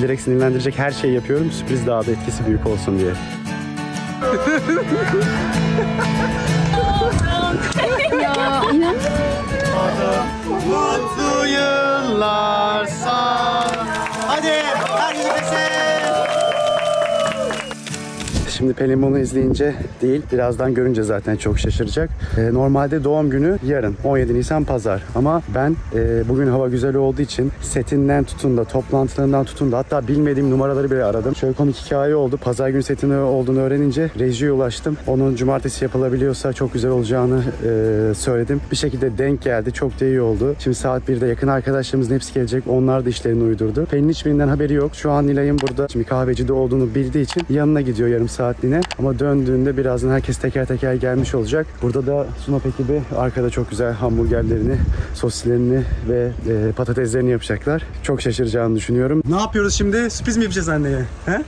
Bilerek sinirlendirecek her şeyi yapıyorum. Sürpriz daha da etkisi büyük olsun diye. Ya inan. Mutlu yıllar Şimdi Pelin bunu izleyince değil, birazdan görünce zaten çok şaşıracak. Ee, normalde doğum günü yarın, 17 Nisan Pazar. Ama ben e, bugün hava güzel olduğu için setinden tutun da, toplantılarından tutun da hatta bilmediğim numaraları bile aradım. Şöyle komik hikaye oldu. Pazar günü setini olduğunu öğrenince rejiye ulaştım. Onun cumartesi yapılabiliyorsa çok güzel olacağını e, söyledim. Bir şekilde denk geldi. Çok da iyi oldu. Şimdi saat 1'de yakın arkadaşlarımızın hepsi gelecek. Onlar da işlerini uydurdu. Pelin hiçbirinden haberi yok. Şu an Nilay'ın burada şimdi kahvecide olduğunu bildiği için yanına gidiyor yarım saatliğine. Ama döndüğünde birazdan herkes teker teker gelmiş olacak. Burada da Sunop ekibi arkada çok güzel hamburgerlerini, sosislerini ve e, patateslerini yapacaklar. Çok şaşıracağını düşünüyorum. Ne yapıyoruz şimdi? Sürpriz mi yapacağız anneye? He?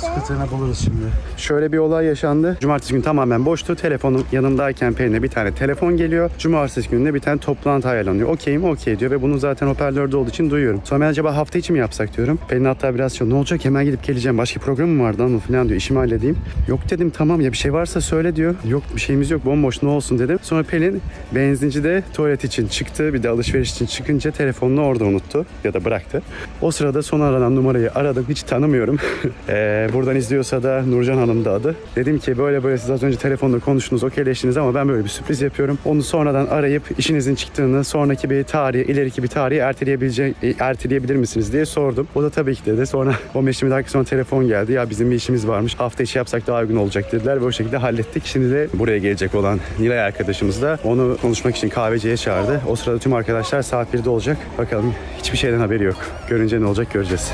Skuterine buluruz şimdi. Şöyle bir olay yaşandı. Cumartesi günü tamamen boştu. Telefonum yanımdayken Pelin'e bir tane telefon geliyor. Cumartesi günü bir tane toplantı ayarlanıyor. Okey mi? Okey diyor ve bunu zaten hoparlörde olduğu için duyuyorum. Sonra ben acaba hafta içi mi yapsak diyorum. Pelin hatta biraz şey ne olacak hemen gidip geleceğim. Başka programım mı vardı ama falan diyor. İşimi halledeyim. Yok dedim tamam ya bir şey varsa söyle diyor. Yok bir şeyimiz yok bomboş ne olsun dedim. Sonra Pelin benzincide tuvalet için çıktı. Bir de alışveriş için çıkınca telefonunu orada unuttu ya da bıraktı. O sırada son aranan numarayı aradım. Hiç tanımıyorum. Ee, buradan izliyorsa da Nurcan Hanım da adı. Dedim ki böyle böyle siz az önce telefonda konuştunuz, okeyleştiniz ama ben böyle bir sürpriz yapıyorum. Onu sonradan arayıp işinizin çıktığını, sonraki bir tarihi, ileriki bir tarihi erteleyebilecek, e, erteleyebilir misiniz diye sordum. O da tabii ki dedi. Sonra 15-20 dakika sonra telefon geldi. Ya bizim bir işimiz varmış. Hafta içi yapsak daha uygun olacak dediler ve o şekilde hallettik. Şimdi de buraya gelecek olan Nilay arkadaşımız da onu konuşmak için kahveciye çağırdı. O sırada tüm arkadaşlar saat 1'de olacak. Bakalım hiçbir şeyden haberi yok. Görünce ne olacak göreceğiz.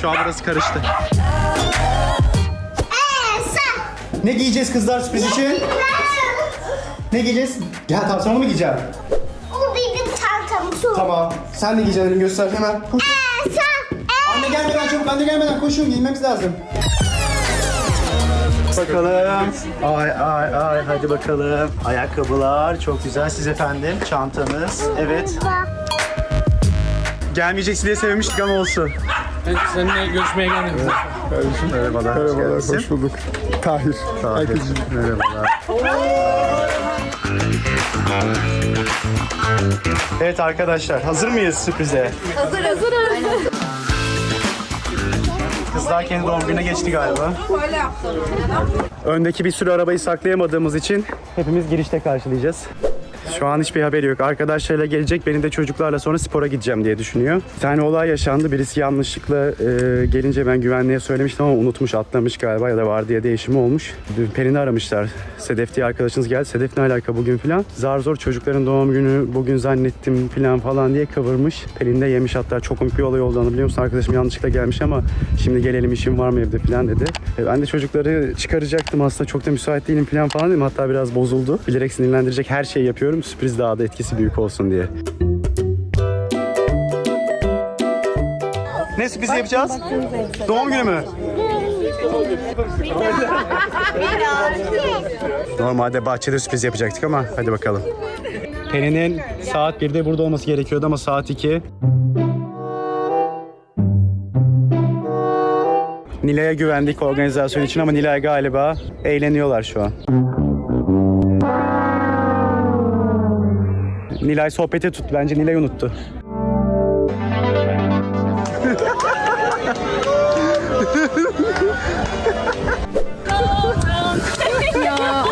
Şu an burası karıştı. Ne giyeceğiz kızlar sürpriz için? Ne giyeceğiz? Gel onu mu giyeceksin? O benim çantam su. Tamam. Sen ne giyeceksin göster hemen. Koş. Sen, Anne gelmeden çabuk anne gelmeden koşun giymemiz lazım. Bakalım. Ay ay ay hadi bakalım. Ayakkabılar çok güzel siz efendim. Çantanız. Evet. Gelmeyeceksin diye sevmiştik ama olsun. Seninle görüşmeye gelmedim. Merhabalar. Merhabalar, hoş hoş bulduk. Tahir. Herkese Merhabalar. Evet arkadaşlar hazır mıyız sürprize? Hazır hazır. Kızlar kendi doğum gününe geçti galiba. Öndeki bir sürü arabayı saklayamadığımız için hepimiz girişte karşılayacağız. Şu an hiçbir haberi yok. Arkadaşlarıyla gelecek. Benim de çocuklarla sonra spora gideceğim diye düşünüyor. Bir tane olay yaşandı. Birisi yanlışlıkla e, gelince ben güvenliğe söylemiştim ama unutmuş, atlamış galiba ya da var diye değişimi olmuş. Dün Pelin'i aramışlar. Sedef diye arkadaşınız geldi. Sedef ne alaka bugün falan. Zar zor çocukların doğum günü bugün zannettim falan falan diye kıvırmış. Pelin de yemiş hatta çok komik bir olay olduğunu biliyor musun? Arkadaşım yanlışlıkla gelmiş ama şimdi gelelim işim var mı evde falan dedi. E, ben de çocukları çıkaracaktım aslında çok da müsait değilim falan falan dedim. Hatta biraz bozuldu. Bilerek sinirlendirecek her şeyi yapıyorum. Sürpriz daha da etkisi büyük olsun diye. Ne sürpriz yapacağız? Doğum günü mü? Normalde bahçede sürpriz yapacaktık ama hadi bakalım. Pelin'in saat 1'de burada olması gerekiyordu ama saat 2. Nilay'a güvendik organizasyon için ama Nilay galiba eğleniyorlar şu an. Nilay sohbete tut. Bence Nilay unuttu. Ya.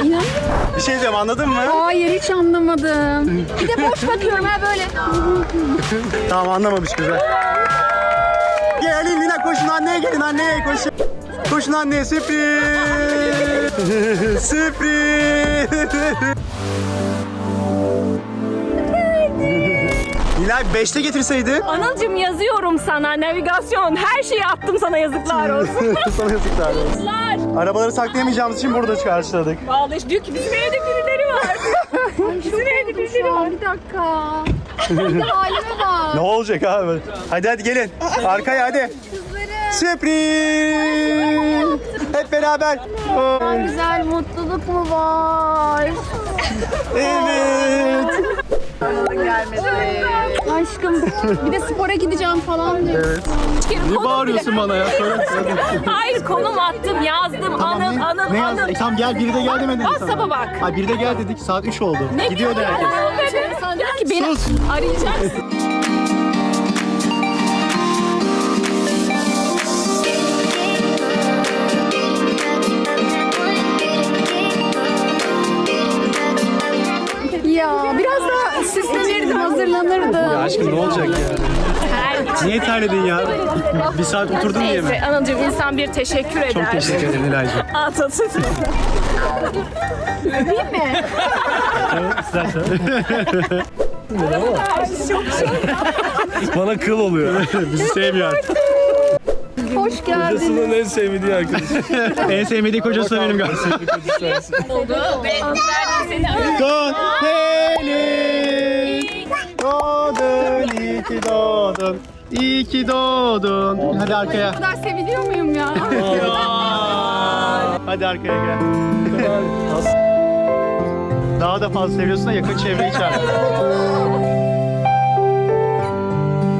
Bir şey diyeceğim anladın mı? Hayır hiç anlamadım. Bir de boş bakıyorum ha böyle. Tamam anlamamış güzel. Gelin Nilay koşun anneye gelin anneye koşun. Koşun anneye sürpriz. sürpriz. Nilay 5'te getirseydin. Anacım yazıyorum sana navigasyon her şeyi attım sana yazıklar olsun. Sana yazıklar olsun. Yazıklar. Arabaları saklayamayacağımız için burada karşıladık. Vallahi işte diyor ki bizim evde birileri var. bizim evde birileri var. Bir dakika. Bir de halime bak. Ne olacak abi? Hadi hadi gelin. Arkaya hadi. Sürpriz. Hep beraber. Güzel mutluluk mu var? Evet. Aşkım bir de spora gideceğim falan diyor. Ne bağırıyorsun bana ya? Söyle. Hayır konum attım yazdım anıl anıl Ne yazdın? anıl. E, tamam gel biri de gel demedin mi sana? WhatsApp'a bak. Ha biri de gel dedik saat 3 oldu. Gidiyordu herkes. Sana diyor ki beni arayacaksın. Hazırlanırdım. Aşkım ne olacak ya? Niye terledin ya? Bir saat oturdun diye mi? Neyse Anılcığım insan bir teşekkür eder. Çok teşekkür ederim Nilay'cığım. Atatürk. Bana kıl oluyor. Bizi sevmiyor artık. Hoş geldin. Kocasının en sevmediği arkadaş. en sevmediği kocası da benim galiba. oldu ve verdim seni aradım. Doğdun Pelin. Doğdun, iyi ki doğdun. İyi ki doğdun. Hadi arkaya. Bu kadar seviliyor muyum ya? Hadi arkaya gel. Daha da fazla seviyorsun da yakın çevreyi çağır.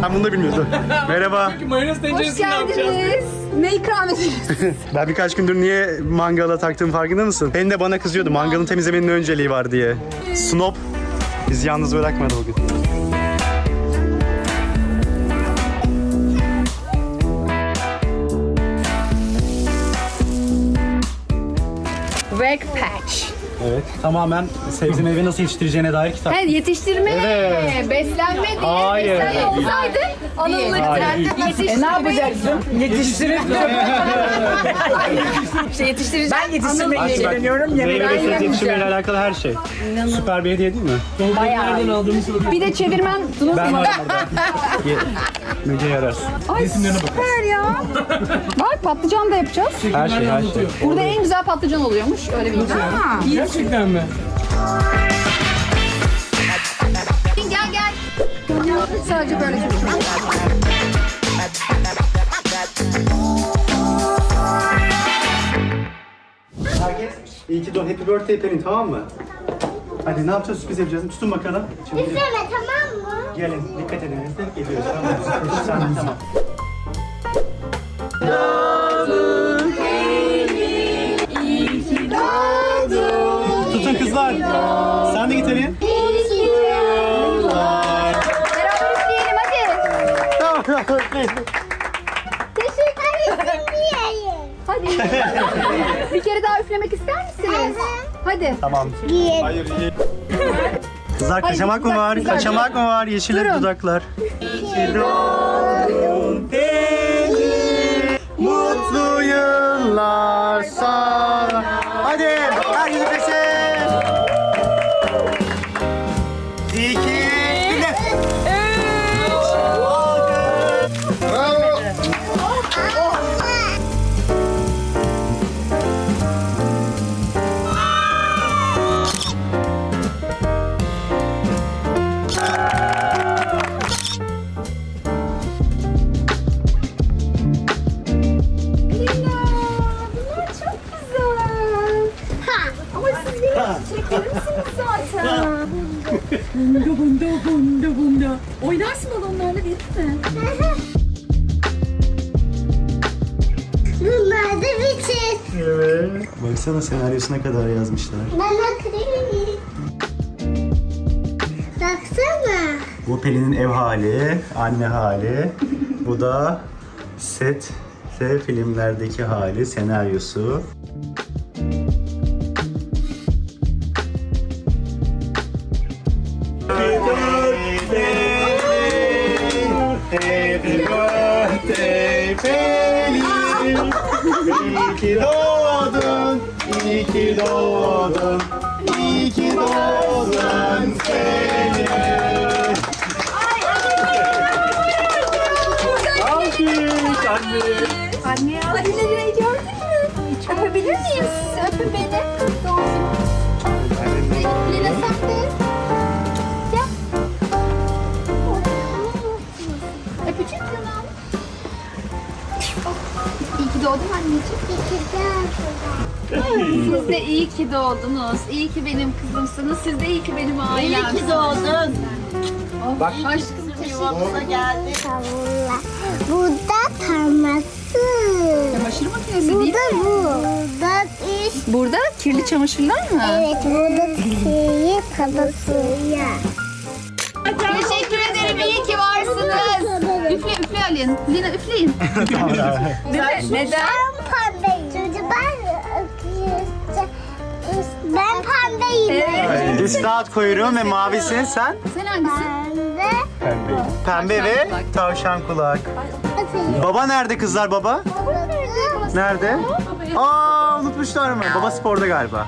Ben bunu da bilmiyordum. Merhaba. Mayonez Hoş tenceresini ne yapacağız? geldiniz. Ne ikram edeceğiz? Ben birkaç gündür niye mangala taktığım farkında mısın? Pelin de bana kızıyordu mangalın temizlemenin önceliği var diye. Snob bizi yalnız bırakmadı bugün. egg patch. Evet. Tamamen sebze meyve nasıl yetiştireceğine dair kitap. Evet, yetiştirme, Evet. beslenme diye. Hayır. Beslenme olsaydı anılırdı. Yetiştirme. Ne yapacaksın? Ben yetiştirmekle ilgileniyorum. Meyve ve sebze yetiştirmeyle alakalı her şey. Süper bir hediye değil mi? Aldığımı soruyorum. Bir de çevirmen sunum Ben varım orada. Ye- Müge yararsın. Ay süper ya. Bak patlıcan da yapacağız. Her şey her şey. Burada en güzel patlıcan oluyormuş. Öyle bir Gerçekten mi? Gel gel. Sadece böyle çok Herkes iyi ki doğdun. Happy birthday Pelin tamam mı? Hadi ne yapacağız? Sürpriz yapacağız. Tutun bakalım. Şimdi Üfleme tamam mı? gelin. Dikkat edin. Geliyoruz. Tamam. mı? Tamam. Hadi. Tamam. Hayır. Kızlar kaçamak mı güzel, var? güzel. Kaçamak mı var? Yeşil Durun. dudaklar. Mutlu yıllar sana. Çiçeklerimsiniz zaten. Bunda bunda bunda bunda. Oynarsın balonlarla değil mi? Bunlar da bitir. Evet. Baksana senaryosuna kadar yazmışlar. Ben akrilim. Baksana. Bu Pelin'in ev hali, anne hali. Bu da set ve filmlerdeki hali, senaryosu. İyi ki doğdun, iyi ki doğdun İyi ki doğdun Pelin Alkış anne Anne Ali'leri gördün mü? Öpebilir miyim sizi? Öpün beni. Siz de iyi ki doğdunuz. İyi ki benim kızımsınız. Siz de iyi ki benim. İyi ki doğdun. Bak. Aşkım yuvamıza geldi. Tavuklar. Burada taması. Çamaşır makinesi değil Burada mi? bu. Burada iş. Burada kirli çamaşırlar mı? Evet burada şeyi kabası. Ya. Teşekkür ederim. İyi ki varsınız. Üfle üfle Alin. Lina üfleyin. Neden? Pembeyim. Biz saat kuyruğu ve mavisin sen. Sen hangisi? Pembe. Pembe ve tavşan kulak. Baba nerede kızlar baba? Nerede? Aa unutmuşlar mı? Baba sporda galiba.